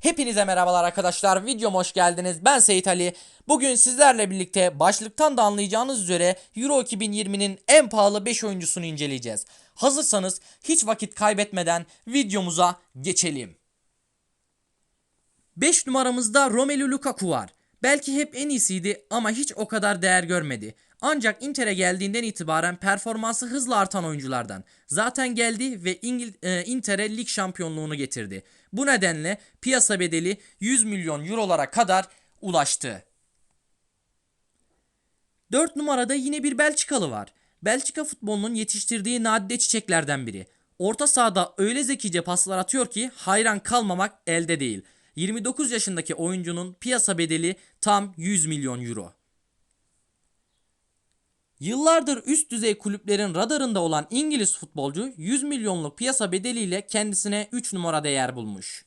Hepinize merhabalar arkadaşlar. Videoma hoş geldiniz. Ben Seyit Ali. Bugün sizlerle birlikte başlıktan da anlayacağınız üzere Euro 2020'nin en pahalı 5 oyuncusunu inceleyeceğiz. Hazırsanız hiç vakit kaybetmeden videomuza geçelim. 5 numaramızda Romelu Lukaku var. Belki hep en iyisiydi ama hiç o kadar değer görmedi. Ancak Inter'e geldiğinden itibaren performansı hızla artan oyunculardan. Zaten geldi ve İngil e, Inter'e lig şampiyonluğunu getirdi. Bu nedenle piyasa bedeli 100 milyon eurolara kadar ulaştı. 4 numarada yine bir Belçikalı var. Belçika futbolunun yetiştirdiği nadide çiçeklerden biri. Orta sahada öyle zekice paslar atıyor ki hayran kalmamak elde değil. 29 yaşındaki oyuncunun piyasa bedeli tam 100 milyon euro. Yıllardır üst düzey kulüplerin radarında olan İngiliz futbolcu 100 milyonluk piyasa bedeliyle kendisine 3 numarada yer bulmuş.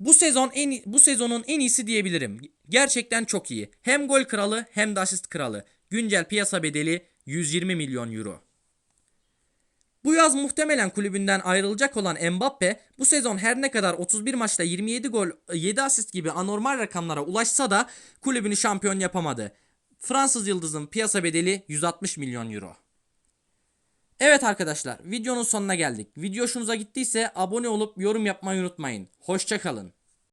Bu sezon en bu sezonun en iyisi diyebilirim. Gerçekten çok iyi. Hem gol kralı hem de asist kralı. Güncel piyasa bedeli 120 milyon euro. Bu yaz muhtemelen kulübünden ayrılacak olan Mbappe bu sezon her ne kadar 31 maçta 27 gol 7 asist gibi anormal rakamlara ulaşsa da kulübünü şampiyon yapamadı. Fransız yıldızın piyasa bedeli 160 milyon euro. Evet arkadaşlar videonun sonuna geldik. Video hoşunuza gittiyse abone olup yorum yapmayı unutmayın. Hoşçakalın.